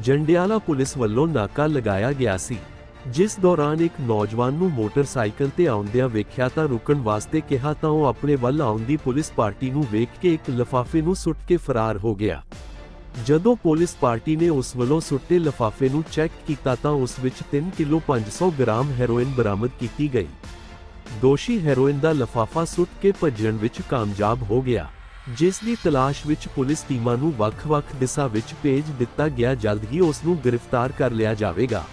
Jandiala police ਵੱਲੋਂ ਨਾਕਾ ਲਗਾਇਆ ਗਿਆ ਸੀ। ਜਿਸ ਦੌਰਾਨ ਇੱਕ ਨੌਜਵਾਨ ਨੂੰ ਮੋਟਰਸਾਈਕਲ ਤੇ ਆਉਂਦਿਆਂ ਵੇਖਿਆ ਤਾਂ ਰੁਕਣ ਵਾਸਤੇ ਕਿਹਾ ਤਾਂ ਉਹ ਆਪਣੇ ਵੱਲ ਆਉਂਦੀ ਪੁਲਿਸ ਪਾਰਟੀ ਨੂੰ ਵੇਖ ਕੇ ਇੱਕ ਲਿਫਾਫੇ ਨੂੰ ਸੁੱਟ ਕੇ ਫਰਾਰ ਹੋ ਗਿਆ। ਜਦੋਂ ਪੁਲਿਸ ਪਾਰਟੀ ਨੇ ਉਸ ਵੱਲੋਂ ਸੁੱਟੇ ਲਿਫਾਫੇ ਨੂੰ ਚੈੱਕ ਕੀਤਾ ਤਾਂ ਉਸ ਵਿੱਚ 3 ਕਿਲੋ 500 ਗ੍ਰਾਮ ਹੈਰੋਇਨ ਬਰਾਮਦ ਕੀਤੀ ਗਈ। ਦੋਸ਼ੀ ਹੈਰੋਇਨ ਦਾ ਲਿਫਾਫਾ ਸੁੱਟ ਕੇ ਭੱਜਣ ਵਿੱਚ ਕਾਮਯਾਬ ਹੋ ਗਿਆ। ਜਿਸ ਦੀ ਤਲਾਸ਼ ਵਿੱਚ ਪੁਲਿਸ ਟੀਮਾਂ ਨੂੰ ਵੱਖ-ਵੱਖ ਦਿਸ਼ਾ ਵਿੱਚ ਭੇਜ ਦਿੱਤਾ ਗਿਆ ਜਲਦ ਹੀ ਉਸ ਨੂੰ ਗ੍ਰਿਫਤਾਰ ਕਰ ਲਿਆ ਜਾਵੇਗਾ।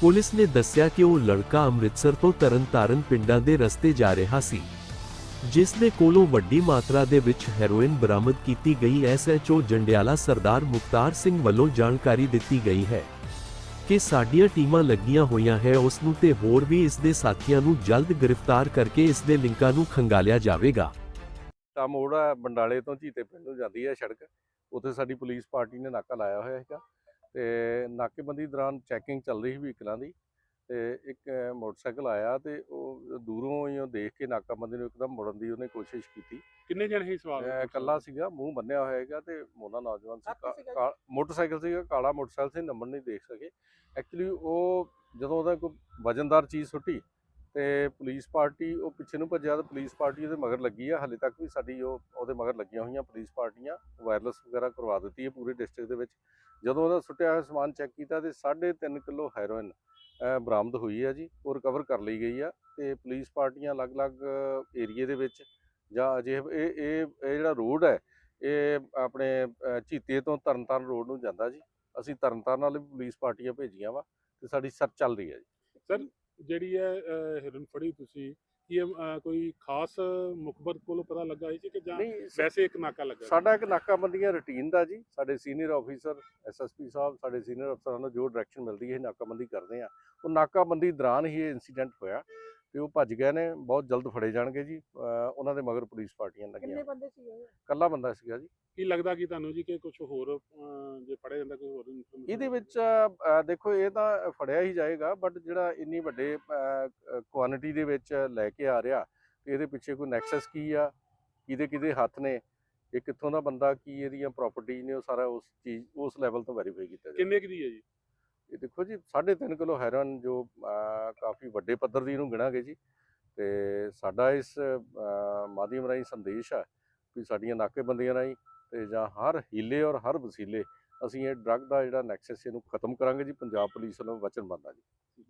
ਪੁਲਿਸ ਨੇ ਦੱਸਿਆ ਕਿ ਉਹ ਲੜਕਾ ਅੰਮ੍ਰਿਤਸਰ ਤੋਂ ਤਰਨਤਾਰਨ ਪਿੰਡਾਂ ਦੇ ਰਸਤੇ ਜਾ ਰਿਹਾ ਸੀ, ਜਿਸ ਦੇ ਕੋਲੋਂ ਵੱਡੀ ਮਾਤਰਾ ਦੇ ਵਿੱਚ ਹੈਰੋਇਨ ਬਰਾਮਦ ਕੀਤੀ ਗਈ। ਐਸਐਚਓ ਜੰਡਿਆਲਾ ਸਰਦਾਰ ਮੁਖਤਾਰ ਸਿੰਘ ਵੱਲੋਂ ਜਾਣਕਾਰੀ ਦਿੱਤੀ ਗਈ ਹੈ ਕਿ ਸਾਡੀਆਂ ਟੀਮਾਂ ਲੱਗੀਆਂ ਹੋਈਆਂ ਹੈ, ਉਸ ਨੂੰ ਤੇ ਹੋਰ ਵੀ ਇਸ ਦੇ ਸਾਥੀਆਂ ਨੂੰ ਜਲਦ ਗ੍ਰਿਫਤਾਰ ਕਰਕੇ ਇਸ ਦੇ ਲਿੰਕਾਂ ਨੂੰ ਖੰਗਾਲਿਆ ਜਾਵੇਗਾ। ਤਾਂ ਮੋੜ ਆ ਬੰਡਾਲੇ ਤੋਂ ਝੀਤੇ ਪਿੰਡ ਨੂੰ ਜਾਂਦੀ ਹੈ ਸੜਕ ਉੱਥੇ ਸਾਡੀ ਪੁਲਿਸ ਪਾਰਟੀ ਨੇ ਨਾਕਾ ਲਾਇਆ ਹੋਇਆ ਹੈਗਾ ਤੇ ਨਾਕੇਬੰਦੀ ਦੌਰਾਨ ਚੈਕਿੰਗ ਚੱਲ ਰਹੀ ਸੀ ਵਹੀਕਲਾਂ ਦੀ ਤੇ ਇੱਕ ਮੋਟਰਸਾਈਕਲ ਆਇਆ ਤੇ ਉਹ ਦੂਰੋਂ ਹੀ ਉਹ ਦੇਖ ਕੇ ਨਾਕਾਬੰਦੀ ਨੂੰ ਇੱਕਦਮ ਮੁੜਨ ਦੀ ਉਹਨੇ ਕੋਸ਼ਿਸ਼ ਕੀਤੀ। ਕਿੰਨੇ ਜਣ ਸੀ ਸਵਾਲ ਅਹ, ਇਕੱਲਾ ਸੀਗਾ ਮੂੰਹ ਬੰਨਿਆ ਹੋਇਆ ਹੈਗਾ ਤੇ ਮੋਨਾ ਨੌਜਵਾਨ ਸੀ ਮੋਟਰਸਾਈਕਲ ਸੀਗਾ ਕਾਲਾ ਮੋਟਰਸਾਈਕਲ ਸੀ ਨੰਬਰ ਨਹੀਂ ਦੇਖ ਸਕੇ। ਐਕਚੁਅਲੀ ਉਹ ਜਦੋਂ ਉਹਦਾ ਕੋਈ ਵਜਨਦਾਰ ਚੀਜ਼ ਸੁੱਟੀ ਤੇ ਪੁਲਿਸ ਪਾਰਟੀ ਉਹ ਪਿੱਛੇ ਨੂੰ ਭੱਜਿਆ ਤਾਂ ਪੁਲਿਸ ਪਾਰਟੀ ਉਹਦੇ ਮਗਰ ਲੱਗੀ ਆ। ਹਲੇ ਤੱਕ ਵੀ ਸਾਡੀ ਉਹ ਉਹਦੇ ਮਗਰ ਲੱਗੀਆਂ ਹੋਈਆਂ ਪੁਲਿਸ ਪਾਰਟੀਆਂ। ਵਾਇਰਲੈਸ ਵਗੈਰਾ ਕਰਵਾ ਦਿੱਤੀ ਹੈ ਪੂਰੇ ਡਿਸਟ੍ਰਿਕਟ ਦੇ ਵਿੱਚ। ਜਦੋਂ ਉਹਦਾ ਸੁੱਟਿਆ ਹੋਇਆ ਸਮਾਨ ਚੈੱਕ ਕੀਤਾ ਤੇ 3.5 ਕਿਲੋ ਹੈਰੋਇਨ ਬਰਾਮਦ ਹੋਈ ਹੈ ਜੀ। ਉਹ ਰਿਕਵਰ ਕਰ ਲਈ ਗਈ ਆ ਤੇ ਪੁਲਿਸ ਪਾਰਟੀਆਂ ਅਲੱਗ-ਅਲੱਗ ਏਰੀਏ ਦੇ ਵਿੱਚ ਜਾਂ ਅਜੇ ਇਹ ਇਹ ਜਿਹੜਾ ਰੋਡ ਹੈ ਇਹ ਆਪਣੇ ਅਹ, ਝੀਤੇ ਤੋਂ ਤਰਨਤਾਰਨ ਰੋਡ ਨੂੰ ਜਾਂਦਾ ਜੀ। ਅਸੀਂ ਤਰਨਤਾਰਨ ਵਾਲੇ ਵੀ ਪੁਲਿਸ ਪਾਰਟੀਆਂ ਭੇਜੀਆਂ ਵਾ ਤੇ ਸਾਡੀ ਸਰਚ ਚੱਲ ਰਹੀ ਹੈ ਜੀ। ਸਰ ਜਿਹੜੀ ਹੈ ਹਿਰਨ ਫੜੀ ਤੁਸੀਂ ਕੀ ਕੋਈ ਖਾਸ ਮੁਖਬਰ ਕੋਲੋਂ ਪਤਾ ਲੱਗਾ ਸੀ ਕਿ ਜਾਂ ਵੈਸੇ ਇੱਕ ਨਾਕਾ ਲੱਗਾ? ਸਾਡਾ ਇੱਕ ਨਾਕਾਬੰਦੀਆਂ ਰੁਟੀਨ ਦਾ ਜੀ। ਸਾਡੇ ਸੀਨੀਅਰ ਆਫੀਸਰ ਐਸਐਸਪੀ ਸਾਹਿਬ ਸਾਡੇ ਸੀਨੀਅਰ ਅਫਸਰਾਂ ਨੂੰ ਜੋ ਡਾਇਰੈਕਸ਼ਨ ਮਿਲਦੀ ਹੈ ਨਾਕਾਬੰਦੀ ਕਰਦੇ ਆ ਉਹ ਨਾਕਾਬੰਦੀ ਦੌਰਾਨ ਹੀ ਇਹ ਇਨਸੀਡੈਂਟ ਹੋਇਆ। ਤੇ ਉਹ ਭੱਜ ਗਏ ਨੇ ਬਹੁਤ ਜਲਦ ਫੜੇ ਜਾਣਗੇ ਜੀ ਉਹਨਾਂ ਦੇ ਮਗਰ ਪੁਲਿਸ ਪਾਰਟੀਆਂ ਕਿੰਨੇ ਲੱਗੀਆਂ ਬੰਦੇ ਸੀਗੇ ਇਹ? ਕੱਲਾ ਬੰਦਾ ਸੀਗਾ ਜੀ। ਕੀ ਲੱਗਦਾ ਕਿ ਤੁਹਾਨੂੰ ਜੀ ਕਿ ਕੁਝ ਹੋਰ ਜੇ ਫੜਿਆ ਜਾਂਦਾ ਕੋਈ ਹੋਰ ਇਹਦੇ ਵਿੱਚ ਦੇਖੋ ਇਹ ਤਾਂ ਫੜਿਆ ਹੀ ਜਾਏਗਾ ਬਟ ਜਿਹੜਾ ਇੰਨੀ ਵੱਡੇ ਕੁਆਂਟੀਟੀ ਦੇ ਵਿੱਚ ਲੈ ਕੇ ਆ ਰਿਹਾ ਤੇ ਇਹਦੇ ਪਿੱਛੇ ਕੋਈ ਨੈਕਸਸ ਕੀ ਆ? ਕਿਹਦੇ ਕਿਹਦੇ ਹੱਥ ਨੇ? ਇਹ ਕਿੱਥੋਂ ਦਾ ਬੰਦਾ? ਕੀ ਇਹਦੀਆਂ ਪ੍ਰਾਪਰਟੀ ਨੇ? ਉਹ ਸਾਰਾ ਉਸ ਚੀਜ਼ ਉਸ ਲੈਵਲ ਤੋਂ ਵੈਰੀਫਾਈ ਕੀਤਾ ਜਾਏਗਾ ਕਿੰਨੇ ਕੁ ਦੀ ਹੈ ਜੀ? ਇਹ ਦੇਖੋ ਜੀ 3.5 ਕਿਲੋ ਹੈਰੋਇਨ ਜੋ ਕਾਫੀ ਵੱਡੇ ਪੱਧਰ ਦੀ ਇਹਨੂੰ ਗਿਣਾਂਗੇ ਜੀ। ਤੇ ਸਾਡਾ ਇਸ ਮਾਧਿਅਮ ਰਾਹੀਂ ਸੰਦੇਸ਼ ਹੈ ਵੀ ਸਾਡੀਆਂ ਨਾਕੇਬੰਦੀਆਂ ਰਾਹੀਂ ਤੇ ਜਾਂ ਹਰ ਹੀਲੇ ਔਰ ਹਰ ਵਸੀਲੇ ਅਸੀਂ ਇਹ ਡਰੱਗ ਦਾ ਜਿਹੜਾ ਨੈਕਸਸ ਇਹਨੂੰ ਖਤਮ ਕਰਾਂਗੇ ਜੀ, ਪੰਜਾਬ ਪੁਲਿਸ ਵੱਲੋਂ ਵਚਨਬੱਧ ਆ ਜੀ।